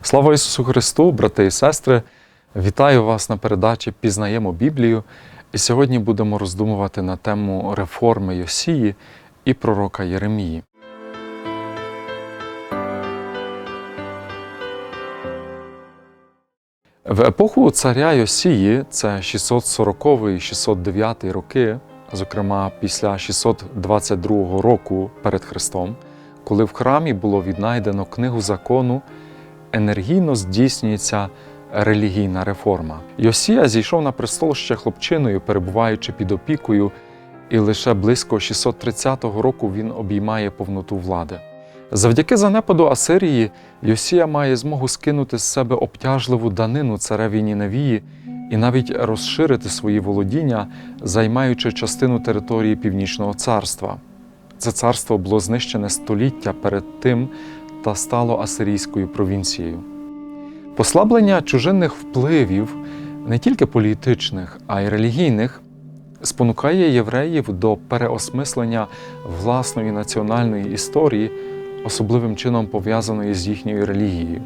Слава Ісусу Христу, брати і сестри! Вітаю вас на передачі Пізнаємо Біблію. І сьогодні будемо роздумувати на тему реформи Йосії і пророка Єремії. В епоху царя Йосії, це 640 і 609 роки, зокрема після 622 року перед Христом, коли в храмі було віднайдено книгу закону, енергійно здійснюється релігійна реформа. Йосія зійшов на престол ще хлопчиною, перебуваючи під опікою, і лише близько 630 року він обіймає повноту влади. Завдяки занепаду Асирії Йосія має змогу скинути з себе обтяжливу данину цареві Ніневії і навіть розширити свої володіння, займаючи частину території Північного царства. Це царство було знищене століття перед тим та стало асирійською провінцією. Послаблення чужинних впливів, не тільки політичних, а й релігійних, спонукає євреїв до переосмислення власної національної історії, особливим чином пов'язаної з їхньою релігією.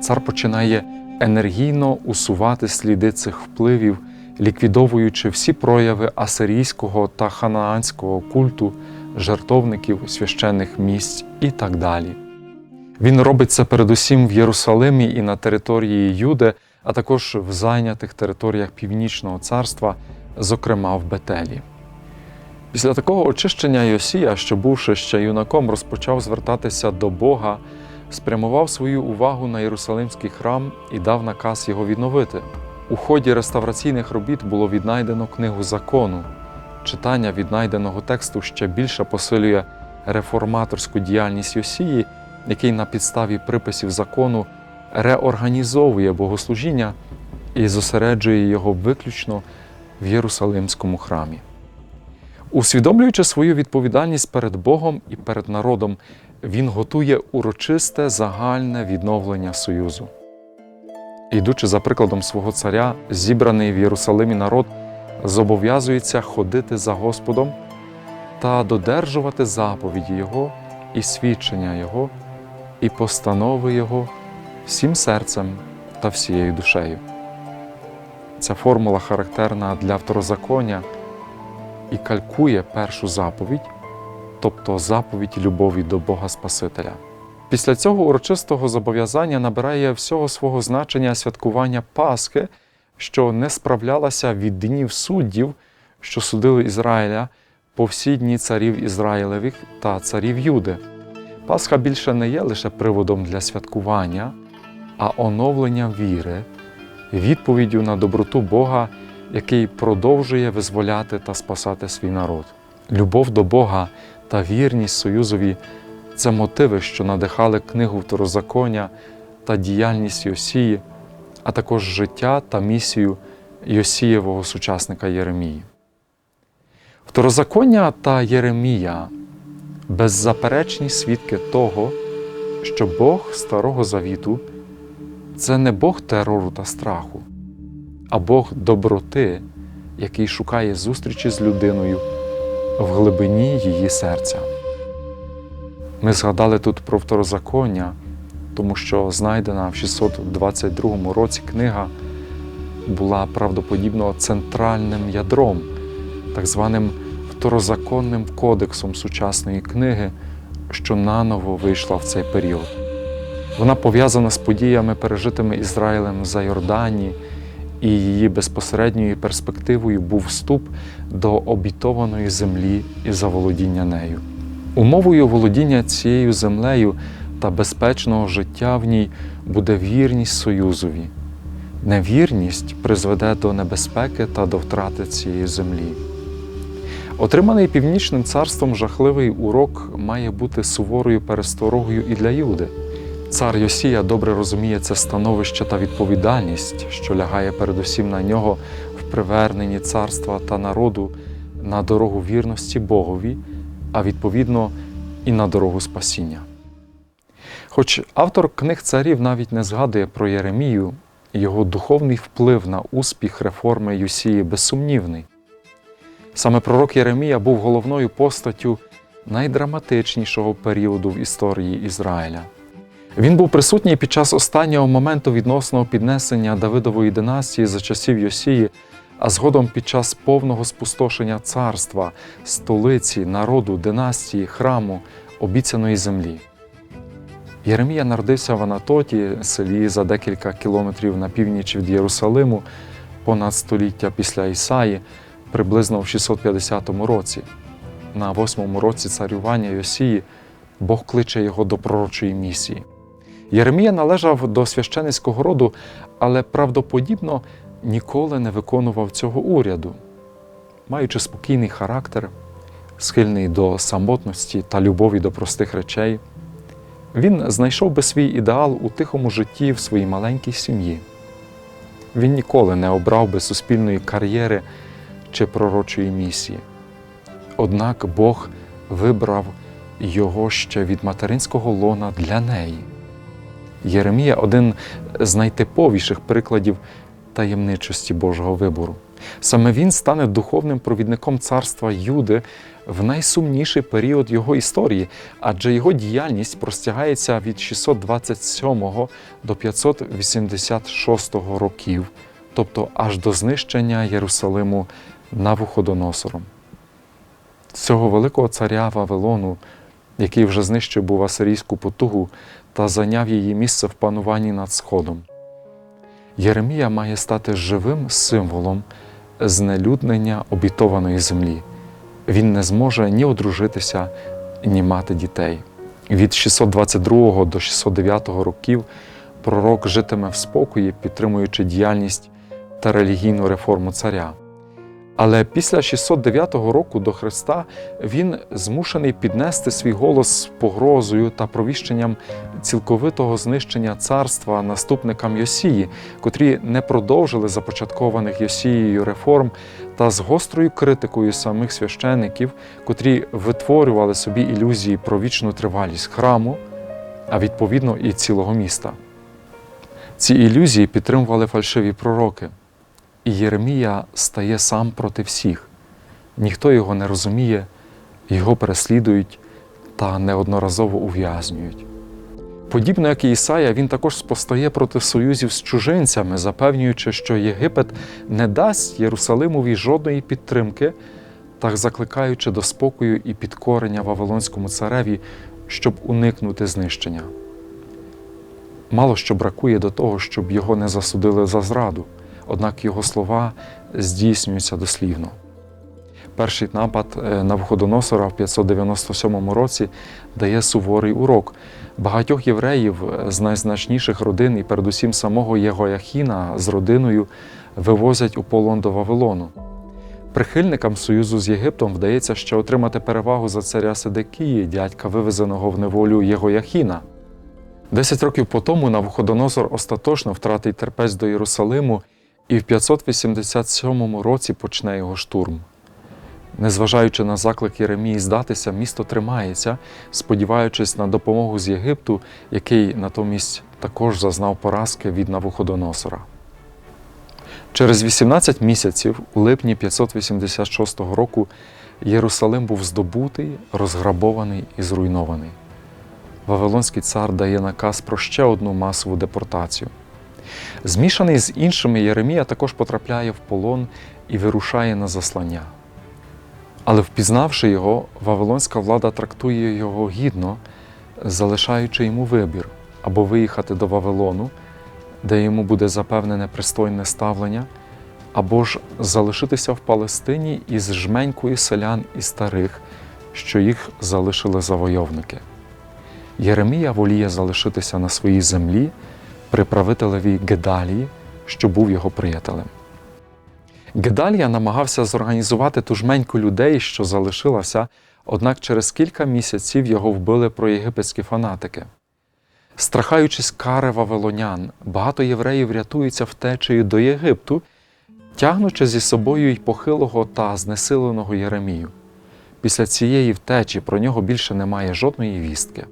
Цар починає енергійно усувати сліди цих впливів, ліквідовуючи всі прояви асирійського та ханаанського культу, жертовників, священних місць і так далі. Він робить це передусім в Єрусалимі і на території Юде, а також в зайнятих територіях Північного царства, зокрема в Бетелі. Після такого очищення Йосія, що бувши ще юнаком, розпочав звертатися до Бога, спрямував свою увагу на Єрусалимський храм і дав наказ його відновити. У ході реставраційних робіт було віднайдено книгу закону. Читання віднайденого тексту ще більше посилює реформаторську діяльність Йосії, який на підставі приписів закону реорганізовує богослужіння і зосереджує його виключно в Єрусалимському храмі. Усвідомлюючи свою відповідальність перед Богом і перед народом, він готує урочисте загальне відновлення Союзу. Ідучи за прикладом свого царя, зібраний в Єрусалимі народ зобов'язується ходити за Господом та додержувати заповіді Його і свідчення Його, і постанови Його всім серцем та всією душею. Ця формула характерна для второзаконня і калькує першу заповідь, тобто заповідь любові до Бога Спасителя. Після цього урочистого зобов'язання набирає всього свого значення святкування Пасхи, що не справлялася від днів суддів, що судили Ізраїля по всі дні царів Ізраїлевих та царів Юди. Пасха більше не є лише приводом для святкування, а оновленням віри, відповіддю на доброту Бога, який продовжує визволяти та спасати свій народ. Любов до Бога та вірність Союзові це мотиви, що надихали книгу Второзаконня та діяльність Йосії, а також життя та місію Йосієвого сучасника Єремії. Второзаконня та Єремія беззаперечні свідки того, що Бог Старого Завіту це не Бог терору та страху, а Бог доброти, який шукає зустрічі з людиною в глибині її серця. Ми згадали тут про второзаконня, тому що знайдена в 622 році книга була правдоподібно центральним ядром, так званим второзаконним кодексом сучасної книги, що наново вийшла в цей період. Вона пов'язана з подіями, пережитими Ізраїлем за Йордані, і її безпосередньою перспективою був вступ до обітованої землі і заволодіння нею. Умовою володіння цією землею та безпечного життя в ній буде вірність Союзові. Невірність призведе до небезпеки та до втрати цієї землі. Отриманий північним царством жахливий урок має бути суворою пересторогою і для Юди. Цар Йосія добре розуміє це становище та відповідальність, що лягає передусім на нього в приверненні царства та народу на дорогу вірності Богові, а відповідно і на дорогу спасіння. Хоч автор книг царів навіть не згадує про Єремію, його духовний вплив на успіх реформи Юсії безсумнівний. Саме пророк Єремія був головною постаттю найдраматичнішого періоду в історії Ізраїля. Він був присутній під час останнього моменту відносного піднесення Давидової династії за часів Йосії, а згодом під час повного спустошення царства, столиці, народу, династії, храму, обіцяної землі. Єремія народився в Анатоті, селі за декілька кілометрів на північ від Єрусалиму, понад століття після Ісаї, приблизно в 650 році. На восьмому році царювання Йосії Бог кличе його до пророчої місії. Єремія належав до священицького роду, але правдоподібно ніколи не виконував цього уряду. Маючи спокійний характер, схильний до самотності та любові до простих речей, він знайшов би свій ідеал у тихому житті в своїй маленькій сім'ї. Він ніколи не обрав би суспільної кар'єри чи пророчої місії. Однак Бог вибрав його ще від материнського лона для неї. Єремія один з найтиповіших прикладів таємничості Божого вибору. Саме він стане духовним провідником царства Юди в найсумніший період його історії, адже його діяльність простягається від 627 до 586 років, тобто аж до знищення Єрусалиму Навуходоносором. Цього великого царя Вавилону, який вже знищив був асирійську потугу та зайняв її місце в пануванні над Сходом. Єремія має стати живим символом знелюднення обітованої землі. Він не зможе ні одружитися, ні мати дітей. Від 622 до 609 років пророк житиме в спокої, підтримуючи діяльність та релігійну реформу царя. Але після 609 року до Христа він змушений піднести свій голос з погрозою та провіщенням цілковитого знищення царства наступникам Йосії, котрі не продовжили започаткованих Йосією реформ та з гострою критикою самих священиків, котрі витворювали собі ілюзії про вічну тривалість храму, а відповідно і цілого міста. Ці ілюзії підтримували фальшиві пророки. І Єремія стає сам проти всіх. Ніхто його не розуміє, його переслідують та неодноразово ув'язнюють. Подібно як і Ісая, він також спостає проти союзів з чужинцями, запевнюючи, що Єгипет не дасть Єрусалимові жодної підтримки, так закликаючи до спокою і підкорення Вавилонському цареві, щоб уникнути знищення. Мало що бракує до того, щоб його не засудили за зраду однак його слова здійснюються дослівно. Перший напад на Входоносора в 597 році дає суворий урок. Багатьох євреїв з найзначніших родин і передусім самого Єгояхіна з родиною вивозять у полон до Вавилону. Прихильникам союзу з Єгиптом вдається ще отримати перевагу за царя Седекії, дядька вивезеного в неволю Єгояхіна. Десять років по тому Навуходоносор остаточно втратить терпець до Єрусалиму і в 587 році почне його штурм. Незважаючи на заклик Єремії здатися, місто тримається, сподіваючись на допомогу з Єгипту, який натомість також зазнав поразки від Навуходоносора. Через 18 місяців, у липні 586 року, Єрусалим був здобутий, розграбований і зруйнований. Вавилонський цар дає наказ про ще одну масову депортацію. Змішаний з іншими Єремія також потрапляє в полон і вирушає на заслання. Але впізнавши його, Вавилонська влада трактує його гідно, залишаючи йому вибір або виїхати до Вавилону, де йому буде запевнене пристойне ставлення, або ж залишитися в Палестині із жменькою селян і старих, що їх залишили завойовники. Єремія воліє залишитися на своїй землі при правителеві Гедалії, що був його приятелем. Гедалія намагався зорганізувати ту жменьку людей, що залишилася, однак через кілька місяців його вбили проєгипетські фанатики. Страхаючись кари вавилонян, багато євреїв рятуються втечею до Єгипту, тягнучи зі собою й похилого та знесиленого Єремію. Після цієї втечі про нього більше немає жодної вістки.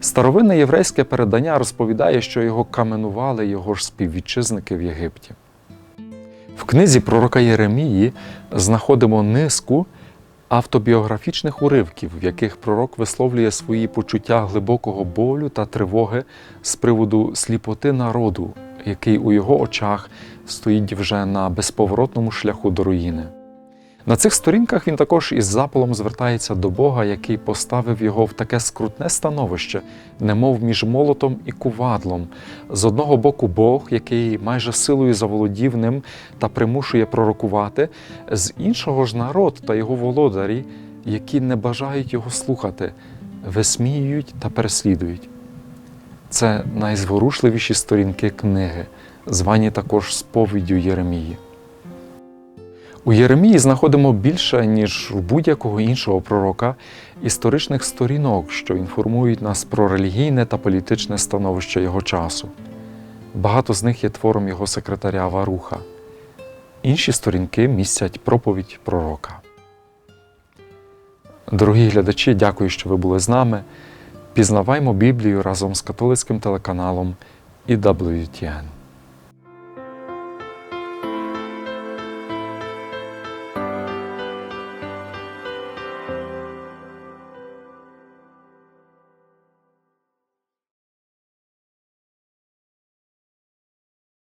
Старовинне єврейське передання розповідає, що його каменували його ж співвітчизники в Єгипті. В книзі пророка Єремії знаходимо низку автобіографічних уривків, в яких пророк висловлює свої почуття глибокого болю та тривоги з приводу сліпоти народу, який у його очах стоїть вже на безповоротному шляху до руїни. На цих сторінках він також із запалом звертається до Бога, який поставив його в таке скрутне становище, немов між молотом і кувадлом. З одного боку, Бог, який майже силою заволодів ним та примушує пророкувати, з іншого ж народ та його володарі, які не бажають його слухати, висміюють та переслідують. Це найзворушливіші сторінки книги, звані також сповіддю Єремії. У Єремії знаходимо більше, ніж у будь-якого іншого пророка, історичних сторінок, що інформують нас про релігійне та політичне становище його часу. Багато з них є твором його секретаря Варуха. Інші сторінки містять проповідь пророка. Дорогі глядачі, дякую, що ви були з нами. Пізнаваймо Біблію разом з католицьким телеканалом і WTN.